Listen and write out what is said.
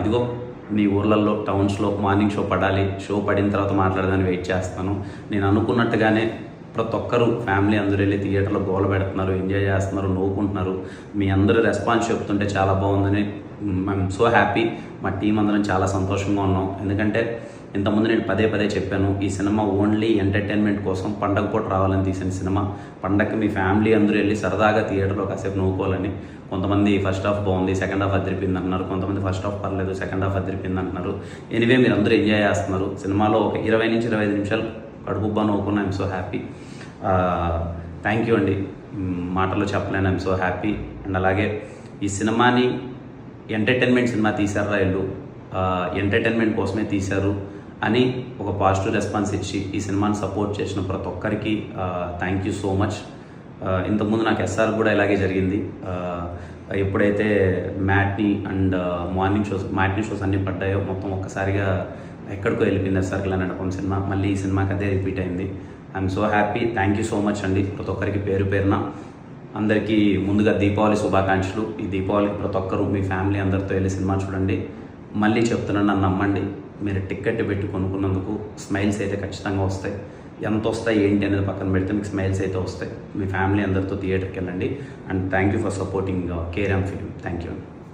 ఇదిగో మీ ఊర్లలో టౌన్స్లో మార్నింగ్ షో పడాలి. షో పడిన తర్వాత మాట్లాడదాన్ని వెయిట్ చేస్తాను. నేను అనుకున్నట్టుగానే ప్రతి ఒక్కరు ఫ్యామిలీ అందరూ వెళ్ళి థియేటర్లో గోల పెడుతున్నారు ఎంజాయ్ చేస్తున్నారు నవ్వుకుంటున్నారు. మీ అందరూ రెస్పాన్స్ చెప్తుంటే చాలా బాగుందని మేము సో హ్యాపీ మా టీం అందరం చాలా సంతోషంగా ఉన్నాం. ఎందుకంటే ఇంతకుముందు నేను పదే పదే చెప్పాను ఈ సినిమా ఓన్లీ ఎంటర్టైన్మెంట్ కోసం పండగ పూట రావాలని తీసిన సినిమా. పండగకి మీ ఫ్యామిలీ అందరూ వెళ్ళి సరదాగా థియేటర్లో కాసేపు నవ్వుకోవాలని కొంతమంది ఫస్ట్ హాఫ్ బాగుంది సెకండ్ హాఫ్ అదిరిపోయింది అంటున్నారు కొంతమంది ఫస్ట్ హాఫ్ పర్లేదు సెకండ్ హాఫ్ అదిరిపోయింది అంటున్నారు. ఎనివే మీరు అందరూ ఎంజాయ్ చేస్తున్నారు. సినిమాలో ఒక ఇరవై నుంచి ఇరవై ఐదు నిమిషాలు కడుపుబ్బా నవ్వుకున్నా I'm so happy thank you అండి. మాటలో చెప్పలేను ఐఎమ్ సో హ్యాపీ అండ్ అలాగే ఈ సినిమాని ఎంటర్టైన్మెంట్ సినిమా తీశారు రైళ్ళు ఎంటర్టైన్మెంట్ కోసమే తీశారు. అని ఒక పాజిటివ్ రెస్పాన్స్ ఇచ్చి ఈ సినిమాని సపోర్ట్ చేసిన ప్రతి ఒక్కరికి థ్యాంక్ యూ సో మచ్ ఇంతకుముందు నాకు ఎస్ఆర్ కూడా ఇలాగే జరిగింది. ఎప్పుడైతే matinee and morning shows matinee shows అన్నీ పడ్డాయో మొత్తం ఒక్కసారిగా ఎక్కడికో వెళ్ళిపోయింది ఎస్ఆర్ కిలా నడపం సినిమా. మళ్ళీ ఈ సినిమాకి అదే రిపీట్ అయింది. I'm so happy thank you so much అండి ప్రతి ఒక్కరికి పేరు పేరున. అందరికీ ముందుగా దీపావళి శుభాకాంక్షలు. ఈ దీపావళికి ప్రతి ఒక్కరు మీ ఫ్యామిలీ అందరితో వెళ్ళి సినిమా చూడండి. మళ్ళీ చెప్తున్నాను నన్ను నమ్మండి. మీరు టికెట్ పెట్టి కొనుక్కున్నందుకు స్మైల్స్ అయితే ఖచ్చితంగా వస్తాయి. ఎంత వస్తాయి ఏంటి అనేది పక్కన పెడితే మీకు స్మైల్స్ అయితే వస్తాయి. మీ ఫ్యామిలీ అందరితో థియేటర్కి వెళ్ళండి. And thank you for supporting care కేరామ్ ఫిలిం. Thank you